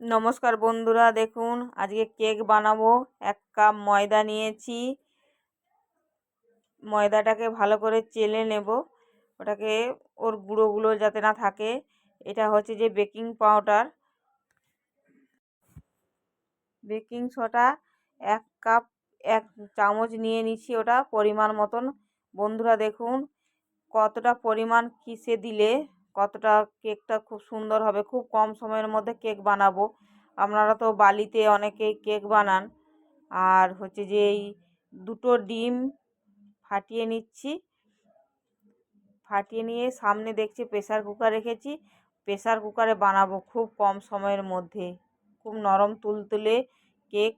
নমস্কার বন্ধুরা, দেখুন আজকে কেক বানাবো। এক কাপ ময়দা নিয়েছি। ময়দাটাকে ভালো করে চেলে নেব। ওটাকে, ওর গুঁড়োগুলো যাতে না থাকে। এটা হচ্ছে যে বেকিং পাউডার। বেকিং সোডা এক কাপ, এক চামচ নিয়ে নিচ্ছি ওটা পরিমাণ মতন। বন্ধুরা, দেখুন কতটা পরিমাণ কিসে দিলে কতটা কেকটা খুব সুন্দর হবে, খুব কম সময়ের মধ্যে কেক বানাবো। আপনারা তো বালিতে অনেকেই কেক বানান। আর হচ্ছে যে এই দুটো ডিম ফাটিয়ে নিচ্ছি। ফাটিয়ে নিয়ে সামনে দেখছি প্রেসার কুকার রেখেছি। প্রেসার কুকারে বানাবো খুব কম সময়ের মধ্যে। খুব নরম তুলতুলে কেক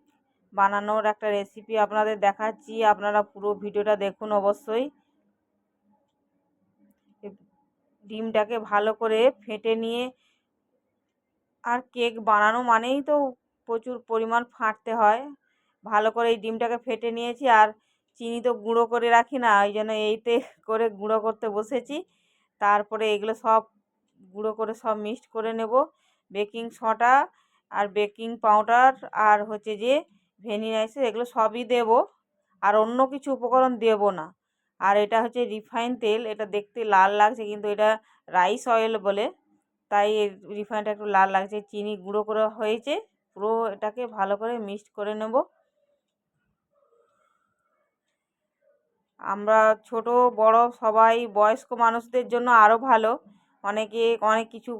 বানানোর একটা রেসিপি আপনাদের দেখাচ্ছি। আপনারা পুরো ভিডিওটা দেখুন অবশ্যই। ডিমটাকে ভালো করে ফেটে নিয়ে আর কেক বানানো মানেই তো প্রচুর পরিমাণ ফাটতে হয়। ভালো করে এই ডিমটাকে ফেটে নিয়েছি আর চিনি তো গুঁড়ো করে রাখি না, ওই জন্য এইতে করে গুঁড়ো করতে বসেছি। তারপরে এগুলো সব গুঁড়ো করে সব মিক্সড করে নেব। বেকিং সোডা আর বেকিং পাউডার আর হচ্ছে যে ভ্যানিলা এগুলো সবই দেব। আর অন্য কিছু উপকরণ দেব না। আর এটা হচ্ছে রিফাইন তেল, এটা দেখতে লাল লাগছে কিন্তু এটা রাইস অয়েল বলে। তাই রিফাইনটা একটু লাল লাগছে। চিনি গুঁড়ো করে হয়েছে, পুরো এটাকে ভালো করে মিক্সড করে নেব। আমরা ছোট, বড়, সবাই বয়স্ক মানুষদের জন্য আরও ভালো। অনেকে অনেক কিছু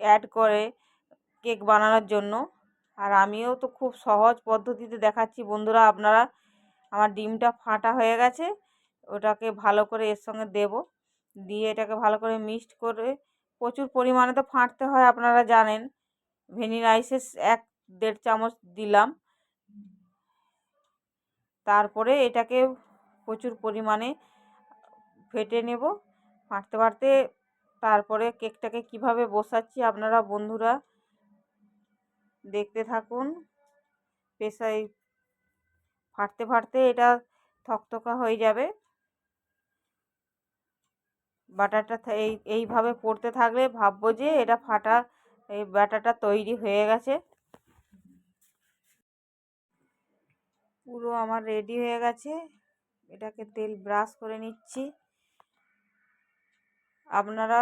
অ্যাড করে কেক বানানোর জন্য। আর আমিও তো খুব সহজ পদ্ধতিতে দেখাচ্ছি। বন্ধুরা, আপনারা, আমার ডিমটা ফাটা হয়ে গেছে। ওটাকে ভালো করে এর সঙ্গে দেব। দিয়ে এটাকে ভালো করে মিক্সড করে প্রচুর পরিমাণে তো ফাটতে হয় আপনারা জানেন। ভ্যানিলা আইসেস এক দেড় চামচ দিলাম। তারপরে এটাকে প্রচুর পরিমাণে ফেটে নেব। ফাটতে ফাটতে তারপরে কেকটাকে কীভাবে বসাচ্ছি আপনারা বন্ধুরা দেখতে থাকুন। পেশায় ফাটতে ফাটতে এটা থকথকা হয়ে যাবে। বাটারটা এই, এইভাবে পড়তে থাকলে ভাববো যে এটা ফাটা, এই ব্যাটাটা তৈরি হয়ে গেছে। পুরো আমার রেডি হয়ে গেছে। এটাকে তেল ব্রাশ করে নিচ্ছি। আপনারা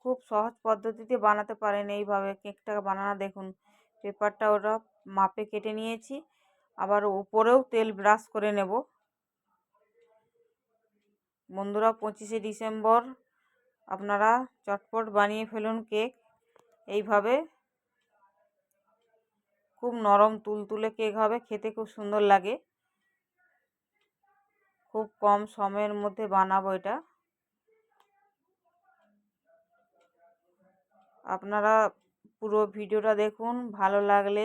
খুব সহজ পদ্ধতিতে বানাতে পারেন এইভাবে। কেকটা বানানো, দেখুন, পেপারটা ওটা মাপে কেটে নিয়েছি। আবার উপরেও তেল ব্রাশ করে নেব। বন্ধুরা, পঁচিশে ডিসেম্বর। আপনারা চটপট বানিয়ে ফেলুন কেক। এইভাবে খুব নরম তুলতুলে কেক হবে, খেতে খুব সুন্দর লাগে। খুব কম সময়ের মধ্যে বানাবো এটা। আপনারা পুরো ভিডিওটা দেখুন, ভালো লাগলে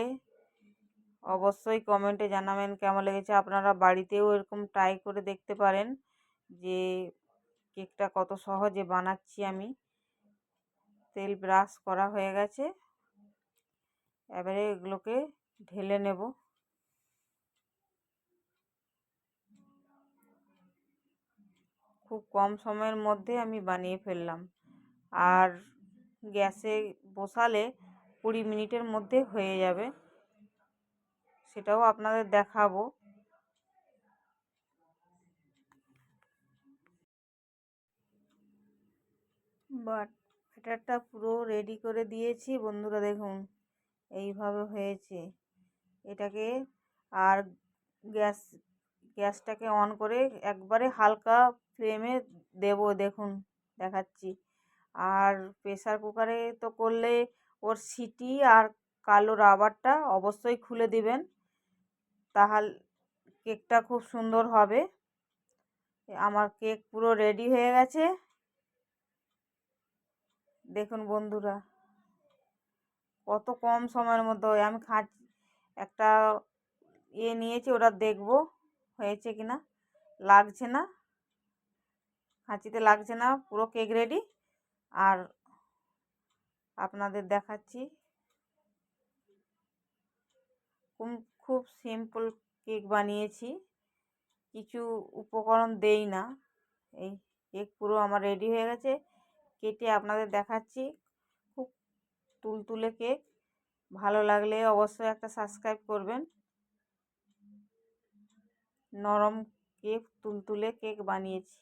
অবশ্যই কমেন্টে জানাবেন কেমন লেগেছে। আপনারা বাড়িতেও এরকম ট্রাই করে দেখতে পারেন। যে কেকটা কত সহজে বানাচ্ছি আমি। তেল ব্রাশ করা হয়ে গেছে। এবারে এগুলোকে ঢেলে নেব। খুব কম সময়ের মধ্যে আমি বানিয়ে ফেললাম। আর গ্যাসে বসালে কুড়ি মিনিটের মধ্যে হয়ে যাবে। সেটাও আপনাদের দেখাবো। বাট ব্যাটারটা পুরো রেডি করে দিয়েছি। বন্ধুরা দেখুন, এইভাবে হয়েছে। এটাকে আর গ্যাস, গ্যাসটাকে অন করে একবারে হালকা ফ্লেমে দেব, দেখুন, দেখাচ্ছি। আর প্রেসার কুকারে তো করলে ওর সিটি আর কালো রাবারটা অবশ্যই খুলে দিবেন। তাহলে কেকটা খুব সুন্দর হবে। আমার কেক পুরো রেডি হয়ে গেছে। দেখুন বন্ধুরা, কত কম সময়ের মধ্যে আমি খাঁচ একটা ইয়ে নিয়েছি, ওটা দেখব হয়েছে কি না লাগছে না, খাঁচিতে লাগছে না, পুরো কেক রেডি আর আপনাদের দেখাচ্ছি। খুব সিম্পল কেক বানিয়েছি, কিছু উপকরণ দেই না, এই কেক পুরো আমার রেডি হয়ে গেছে। কেটে আপনাদের দেখাচ্ছি। খুব তুলতুলে কেক। ভালো লাগলে অবশ্যই একটা সাবস্ক্রাইব করবেন। নরম কেক, তুলতুলে কেক বানিয়েছি।